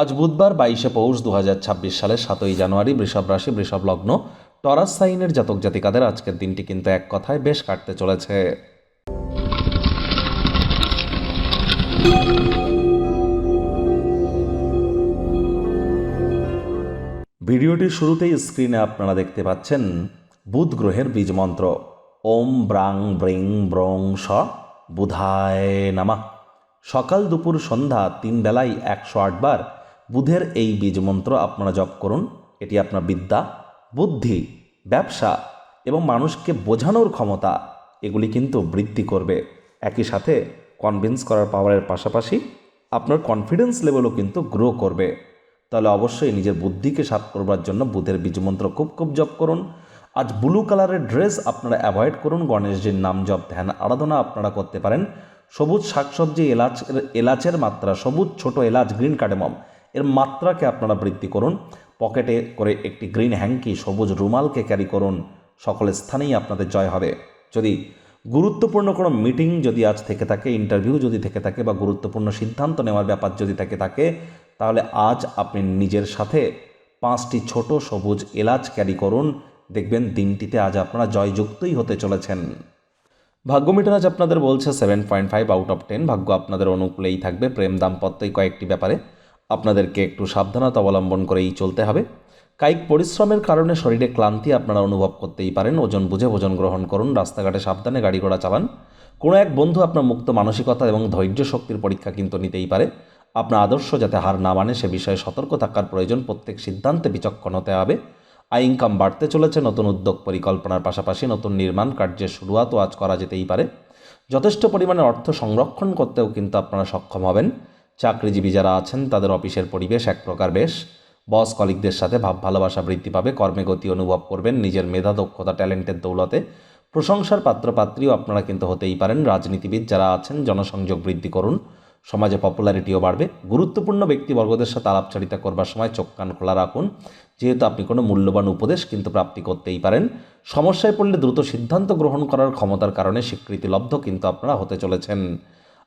আজ বুধবার বাইশে পৌষ দু হাজার ছাব্বিশ সালের সাতই জানুয়ারি বৃষভ রাশি, বৃষভ লগ্ন। টরাস সাইনের জাতক জাতিকাদের আজকের দিনটি কিন্তু এক কথায় বেশ কাটতে চলেছে। ভিডিওটির শুরুতেই স্ক্রিনে আপনারা দেখতে পাচ্ছেন বুধ গ্রহের বীজ মন্ত্র। ওম ব্রাং ব্রিং ব্রং স বুধায় নামা। সকাল দুপুর সন্ধ্যা তিন বেলায় একশো আটবার বুধের এই বীজ মন্ত্র আপনারা জপ করুন। এটি আপনার বিদ্যা, বুদ্ধি, ব্যবসা এবং মানুষকে বোঝানোর ক্ষমতা, এগুলি কিন্তু বৃদ্ধি করবে। একই সাথে কনভিন্স করার পাওয়ারের পাশাপাশি আপনার কনফিডেন্স লেভেলও কিন্তু গ্রো করবে। তাহলে অবশ্যই নিজের বুদ্ধিকে সাপ করবার জন্য বুধের বীজমন্ত্র খুব খুব জপ করুন। আজ ব্লু কালারের ড্রেস আপনারা অ্যাভয়েড করুন। গণেশজির নাম জপ, ধ্যান, আরাধনা আপনারা করতে পারেন। সবুজ শাকসবজি, এলাচ, এলাচের মাত্রা, সবুজ ছোট এলাচ গ্রিন কার্ডেমম এর মাত্রাকে আপনারা বৃদ্ধি করুন। পকেটে করে একটি গ্রিন হ্যাঙ্কি, সবুজ রুমালকে ক্যারি করুন। সকল স্থানেই আপনাদের জয় হবে। যদি গুরুত্বপূর্ণ কোনো মিটিং যদি আজ থেকে থাকে, ইন্টারভিউ যদি থেকে থাকে বা গুরুত্বপূর্ণ সিদ্ধান্ত নেওয়ার ব্যাপার যদি থেকে থাকে, তাহলে আজ আপনি নিজের সাথে পাঁচটি ছোট সবুজ এলাচ ক্যারি করুন। দেখবেন দিনটিতে আজ আপনারা জয়যুক্তই হতে চলেছেন। ভাগ্য মিটার আজ আপনাদের বলছে seven point five out of ten ভাগ্য আপনাদের অনুকূলেই থাকবে। প্রেম দাম্পত্যই কয়েকটি ব্যাপারে আপনাদেরকে একটু সাবধানতা অবলম্বন করেই চলতে হবে। কায়িক পরিশ্রমের কারণে শরীরে ক্লান্তি আপনারা অনুভব করতেই পারেন। ওজন বুঝে ভোজন গ্রহণ করুন, রাস্তাঘাটে সাবধানে গাড়ি ঘোড়া চালান। কোনো এক বন্ধু আপনার মুক্ত মানসিকতা এবং ধৈর্য শক্তির পরীক্ষা কিন্তু নিতেই পারে। আপনার আদর্শ যাতে হার না মানে সে বিষয়ে সতর্ক থাকার প্রয়োজন প্রত্যেক সিদ্ধান্তে বিচক্ষণ হতে হবে। আয় ইনকাম বাড়তে চলেছে, নতুন উদ্যোগ পরিকল্পনার পাশাপাশি নতুন নির্মাণ কার্যের শুরুয়াতও আজ করা যেতেই পারে। যথেষ্ট পরিমাণে অর্থ সংরক্ষণ করতেও কিন্তু আপনারা সক্ষম হবেন। চাকরিজীবী যারা আছেন, তাদের অফিসের পরিবেশ এক প্রকার বেশ। বস কলিকদের সাথে ভাব, ভালোবাসা বৃদ্ধি পাবে, কর্মে গতি অনুভব করবেন, নিজের মেধা, দক্ষতা, ট্যালেন্টের দৌলতে। প্রশংসার পাত্রপাত্রীও আপনারা কিন্তু হতেই পারেন। রাজনীতিবিদ যারা আছেন, জনসংযোগ বৃদ্ধি করুন। সমাজে পপুলারিটিও বাড়বে। গুরুত্বপূর্ণ ব্যক্তিবর্গদের সাথে আলাপচারিতা করবার সময় চোখ, কান খোলা রাখুন। যেহেতু আপনি কোনো মূল্যবান উপদেশ কিন্তু প্রাপ্তি করতেই পারেন। সমস্যায় পড়লে দ্রুত সিদ্ধান্ত গ্রহণ করার ক্ষমতার কারণে স্বীকৃতিলব্ধ কিন্তু আপনারা হতে চলেছেন।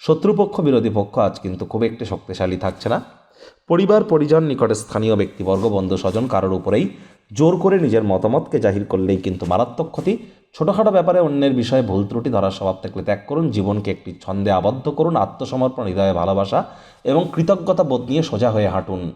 শত্রুপক্ষ বিরোধী পক্ষ আজ কিন্তু খুব একটি শক্তিশালী থাকছে না। পরিবার, পরিজন, নিকটে স্থানীয় ব্যক্তিবর্গ বন্ধু স্বজন কারোর উপরেই জোর করে নিজের মতামতকে জাহির করলেই কিন্তু মারাত্মক ক্ষতি। ছোটোখাটো ব্যাপারে অন্যের বিষয়ে ভুল ত্রুটি ধরার স্বভাব থাকলে ত্যাগ করুন, জীবনকে একটি ছন্দে আবদ্ধ করুন, আত্মসমর্পণ, হৃদয়ে ভালোবাসা এবং কৃতজ্ঞতা বোধ নিয়ে সোজা হয়ে হাঁটুন।